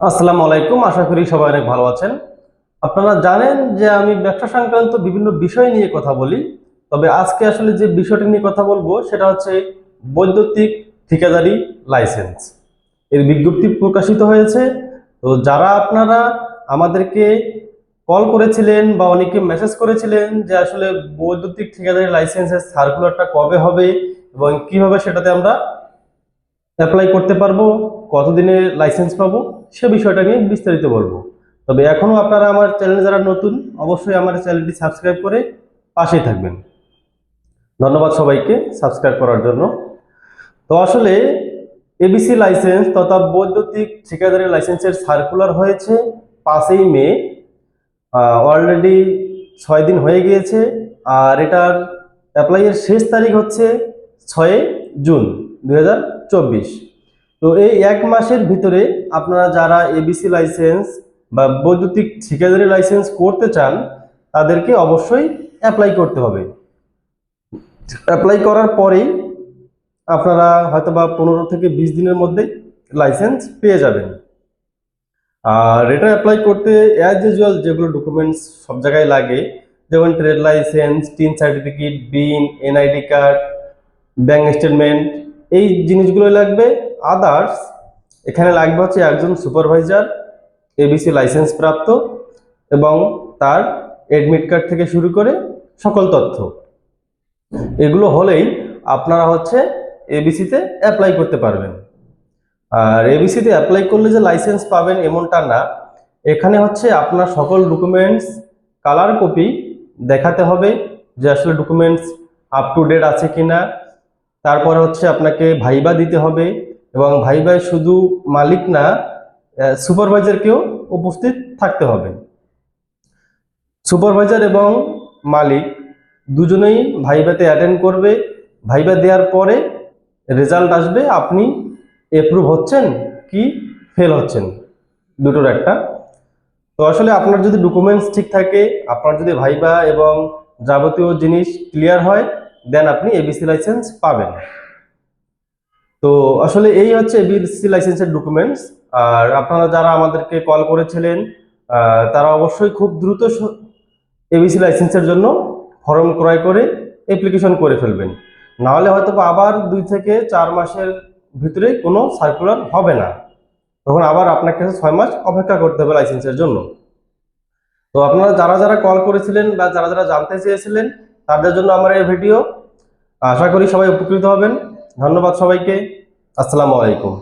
আসসালামু আলাইকুম, আশা করি সবাই অনেক ভালো আছেন। আপনারা জানেন যে আমি ব্যবসা সংক্রান্ত বিভিন্ন বিষয় নিয়ে কথা বলি, তবে আজকে আসলে যে বিষয়টি নিয়ে কথা বলব সেটা হচ্ছে বৈদ্যুতিক ঠিকাদারি লাইসেন্স। এর বিজ্ঞপ্তি প্রকাশিত হয়েছে, তো যারা আপনারা আমাদেরকে কল করেছিলেন বা অনেকে মেসেজ করেছিলেন যে আসলে বৈদ্যুতিক ঠিকাদারি লাইসেন্সের সার্কুলারটা কবে হবে এবং কীভাবে সেটাতে আমরা অ্যাপ্লাই করতে পারব, কতদিনে লাইসেন্স পাবো, সে বিষয়টা নিয়ে বিস্তারিত বলব। তবে এখনও আপনারা আমার চ্যানেলে যারা নতুন, অবশ্যই আমার চ্যানেলটি সাবস্ক্রাইব করে পাশেই থাকবেন। ধন্যবাদ সবাইকে সাবস্ক্রাইব করার জন্য। তো আসলে এবিসি লাইসেন্স তথা বৈদ্যুতিক ঠিকাদারি লাইসেন্সের সার্কুলার হয়েছে পাঁচই মে অলরেডি ছয় দিন হয়ে গিয়েছে, আর এটার অ্যাপ্লাইয়ের শেষ তারিখ হচ্ছে ছয় জুন। দুই হাজার চব্বিশ। তো এই এক মাসের ভিতরে আপনারা যারা এবিসি লাইসেন্স বা বৈদ্যুতিক ঠিকাদারি লাইসেন্স করতে চান, তাদেরকে অবশ্যই অ্যাপ্লাই করতে হবে। অ্যাপ্লাই করার পরেই আপনারা হয়তো বা পনেরো থেকে বিশ দিনের মধ্যে লাইসেন্স পেয়ে যাবেন। আর এটা অ্যাপ্লাই করতে অ্যাজ ইউজুয়াল যেগুলো ডকুমেন্টস সব জায়গায় লাগে, যেমন trade licence TIN certificate BIN NID card bank statement এই জিনিসগুলো লাগবে। আদার্স এখানে লাগবে হচ্ছে একজন সুপারভাইজার এবিসি লাইসেন্স প্রাপ্ত এবং তার এডমিট কার্ড থেকে শুরু করে সকল তথ্য। এগুলো হলেই আপনারা হচ্ছে এবিসিতে অ্যাপ্লাই করতে পারবেন। আর এবিসিতে অ্যাপ্লাই করলে যে লাইসেন্স পাবেন এমনটা না। এখানে হচ্ছে আপনার সকল ডকুমেন্টস কালার কপি দেখাতে হবে যে আসলে ডকুমেন্টস আপ টু ডেট আছে কিনা। তারপরে হচ্ছে আপনাকে ভাইবা দিতে হবে এবং ভাইবায় শুধু মালিক না সুপারভাইজারকেও উপস্থিত থাকতে হবে। সুপারভাইজার এবং মালিক দুজনেই ভাইবাতে অ্যাটেন্ড করবে। ভাইবা দেওয়ার পরে রেজাল্ট আসবে, আপনি এপ্রুভ হচ্ছেন কি ফেল হচ্ছেন, দুটোর একটা। তো আসলে আপনার যদি ডকুমেন্টস ঠিক থাকে, আপনার যদি ভাইবা এবং যাবতীয় জিনিস ক্লিয়ার হয় দেন আপনি এবিসি লাইসেন্স পাবেন। তো আসলে এই হচ্ছে এবিসি লাইসেন্সের ডকুমেন্টস আর আপনারা যারা আমাদেরকে কল করেছিলেন তারা অবশ্যই খুব দ্রুত এবিসি লাইসেন্সের জন্য ফর্ম ক্রয় করে অ্যাপ্লিকেশন করে ফেলবেন। নাহলে হয়তো আবার দুই থেকে চার মাসের ভিতরে কোনো সার্কুলার হবে না। তখন আবার আপনার কাছে ছয় মাস অপেক্ষা করতে হবে লাইসেন্সের জন্য। তো আপনারা যারা যারা কল করেছিলেন বা যারা যারা জানতে চেয়েছিলেন তাদের জন্য আমার এই ভিডিও। আশা করি সবাই উপকৃত হবেন। ধন্যবাদ সবাইকে। আসসালামু আলাইকুম।